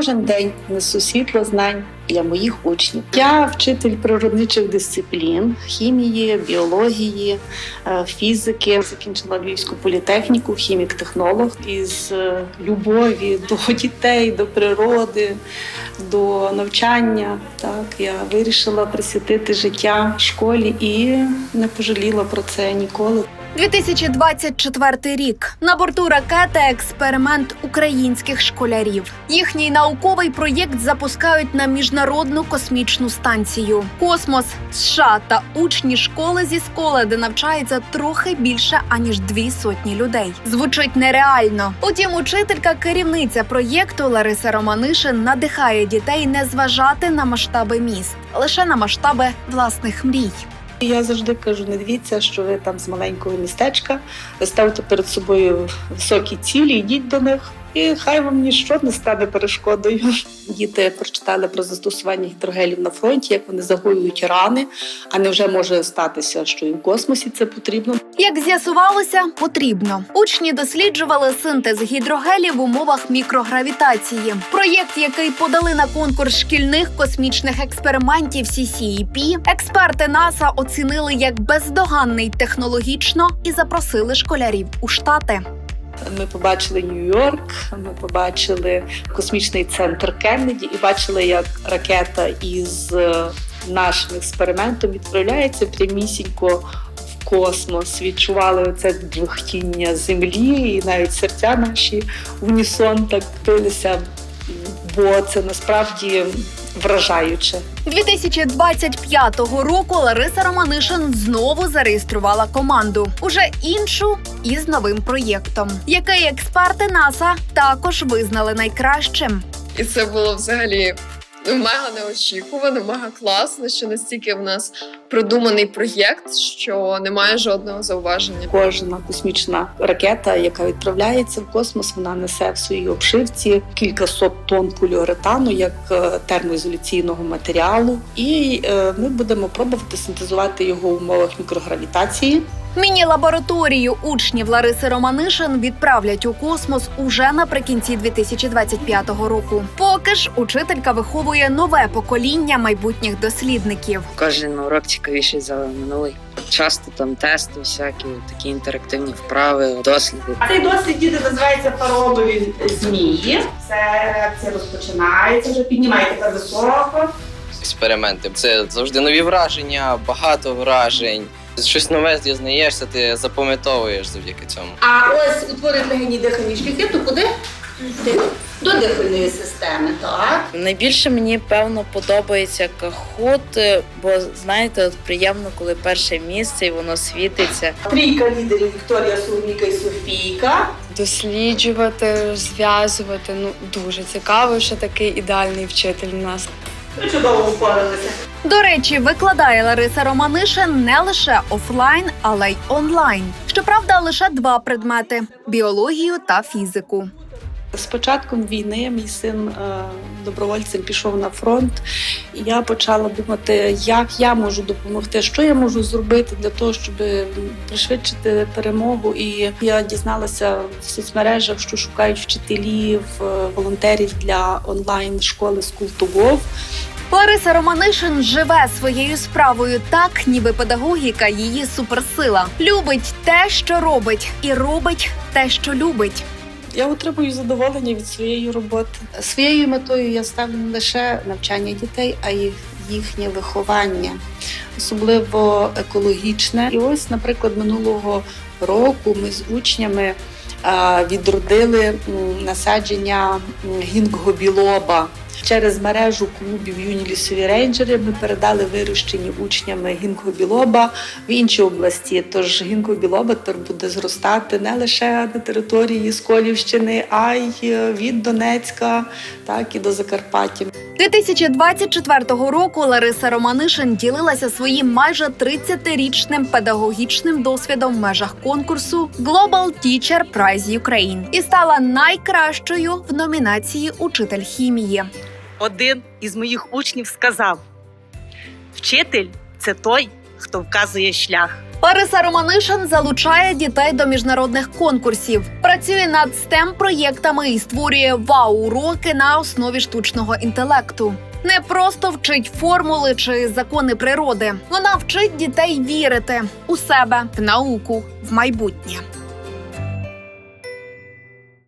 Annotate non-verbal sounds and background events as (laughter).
кожен день несу світло знань для моїх учнів. Я вчитель природничих дисциплін, хімії, біології, е, фізики. Закінчила Львівську політехніку, хімік-технолог із е, любові до (laughs) дітей, до природи, до навчання. Так я вирішила присвятити життя школі і не пожаліла про це ніколи. 2024 рік на борту ракети експеримент українських школярів. Їхній науковий проєкт запускають на міжнародну космічну станцію. Космос США та учні школи зі сколи, де навчається трохи більше аніж дві сотні людей. Звучить нереально. Утім, учителька, керівниця проєкту Лариса Романишин надихає дітей не зважати на масштаби міст, лише на масштаби власних мрій. Я завжди кажу: не дивіться, що ви там з маленького містечка, ви ставите перед собою високі цілі, йдіть до них, і хай вам ніщо не стане перешкодою. Діти прочитали про застосування гідрогелів на фронті, як вони загоюють рани, а не вже може статися, що і в космосі це потрібно. Як з'ясувалося, потрібно. Учні досліджували синтез гідрогелів в умовах мікрогравітації. Проєкт, який подали на конкурс шкільних космічних експериментів CCEP, експерти НАСА оцінили як бездоганний технологічно і запросили школярів у штати. Ми побачили Нью-Йорк, ми побачили космічний центр Кеннеді і бачили, як ракета із е, нашим експериментом відправляється прямісінько в космос. Відчували це двохтіння землі, і навіть серця наші унісон так билися, бо це насправді вражаюче. 2025 року Лариса Романишин знову зареєструвала команду, уже іншу із новим проєктом, який експерти НАСА також визнали найкращим. І це було взагалі мега неочікувано, мега класно, що настільки в нас продуманий проєкт, що немає жодного зауваження. Кожна космічна ракета, яка відправляється в космос, вона несе в своїй обшивці кількасот тонн поліуретану як е, термоізоляційного матеріалу, і е, ми будемо пробувати синтезувати його в умовах мікрогравітації. Міні-лабораторію учнів Лариси Романишин відправлять у космос уже наприкінці 2025 року. Поки ж учителька виховує нове покоління майбутніх дослідників. Кожен урок цікавіший за минулий. Часто там тести, всякі такі інтерактивні вправи, досліди. А цей досвід діти називається парові змії. Це реакція розпочинається, вже піднімайте тепер високо. експерименти. Це завжди нові враження, багато вражень. Щось нове дізнаєшся, ти запам'ятовуєш завдяки цьому. А ось утворить легені дихальні шляхи, то куди? До дихальної системи, так? Найбільше мені певно подобається кахот, е, бо знаєте, от приємно, коли перше місце і воно світиться. Трійка лідерів Вікторія, Соломіка і Софійка. досліджувати, зв'язувати. Ну дуже цікаво, що такий ідеальний вчитель у нас. Ви чудово впоралися. До речі, викладає Лариса Романишин не лише офлайн, але й онлайн. Щоправда, лише два предмети: біологію та фізику. З початком війни мій син е, добровольцем пішов на фронт. І я почала думати, як я можу допомогти, що я можу зробити для того, щоб пришвидшити перемогу. І я дізналася в соцмережах, що шукають вчителів, е, волонтерів для онлайн школи School2Go. Лариса Романишин живе своєю справою так, ніби педагогіка її суперсила. Любить те, що робить, і робить те, що любить. Я отримую задоволення від своєї роботи. Своєю метою я ставлю не лише навчання дітей, а й їхнє виховання, особливо екологічне. І ось, наприклад, минулого року ми з учнями відродили насадження гінгобілоба. Через мережу клубів юні лісові рейнджери ми передали вирощені учнями гінкобілоба в інші області. Тож гінкобілоба буде зростати не лише на території Сколівщини, а й е, від Донецька, так і до Закарпаття. 2024 року Лариса Романишин ділилася своїм майже 30-річним педагогічним досвідом в межах конкурсу Global Teacher Prize Ukraine і стала найкращою в номінації Учитель хімії. Один із моїх учнів сказав: Вчитель це той, хто вказує шлях. Лариса Романишин залучає дітей до міжнародних конкурсів, працює над stem проєктами і створює вау-уроки на основі штучного інтелекту. Не просто вчить формули чи закони природи. Вона вчить дітей вірити у себе, в науку, в майбутнє.